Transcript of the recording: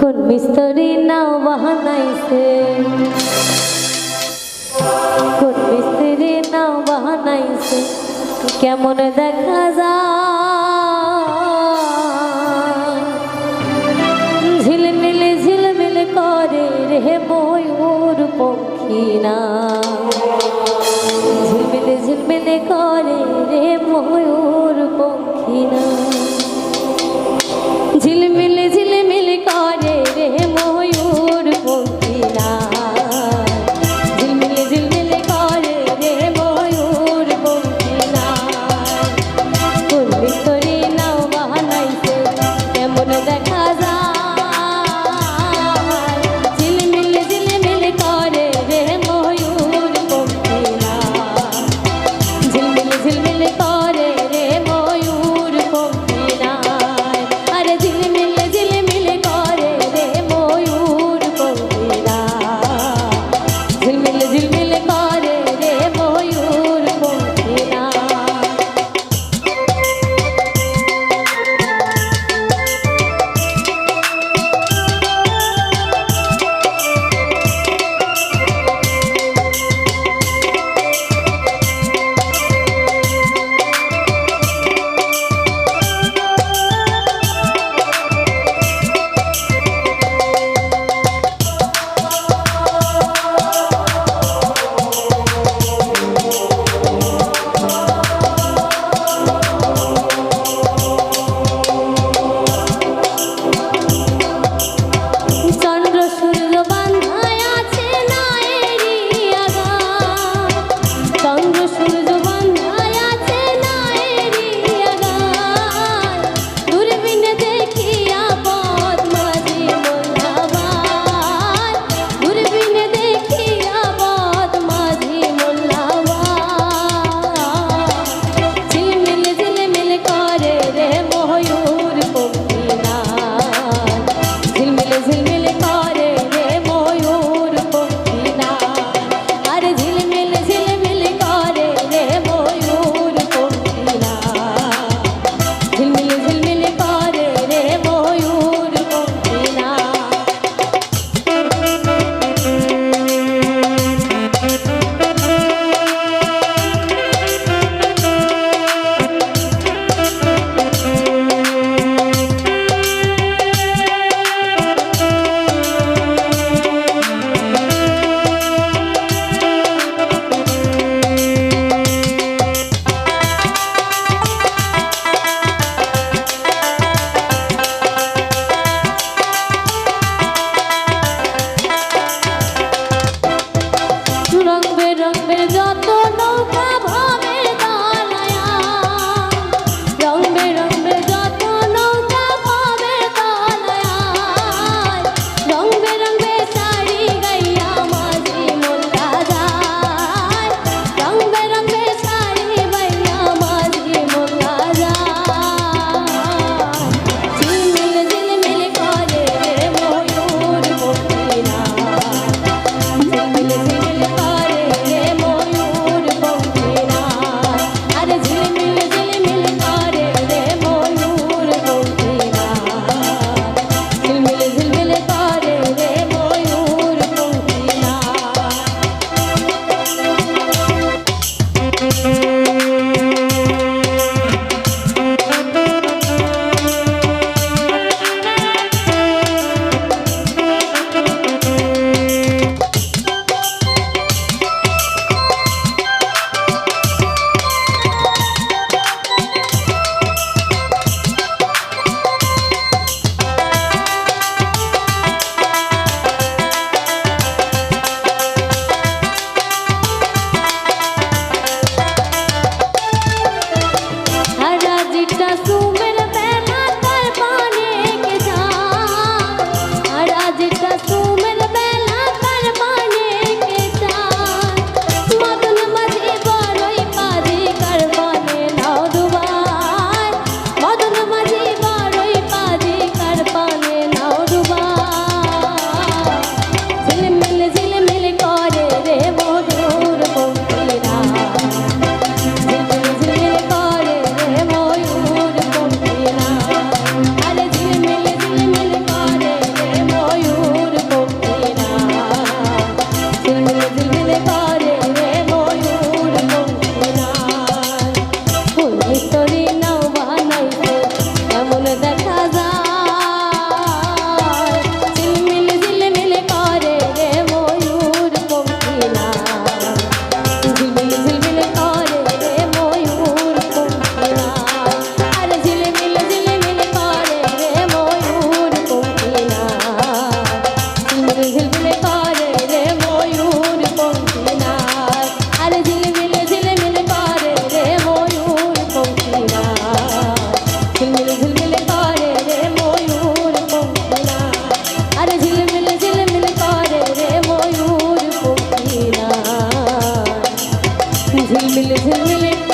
কোন মিস্তরি নাও বাহানাইছে। কোন মিস্ত্রি নাও বাহানাইছে। কেমন দেখা যায়? ঝিলমিল ঝিলমিল করে রে ময়ূর পক্ষী না ঝিলমিল ঝিলমিল করে রে ময়ূর পক্ষী ঝিলমিল ঝিলমিল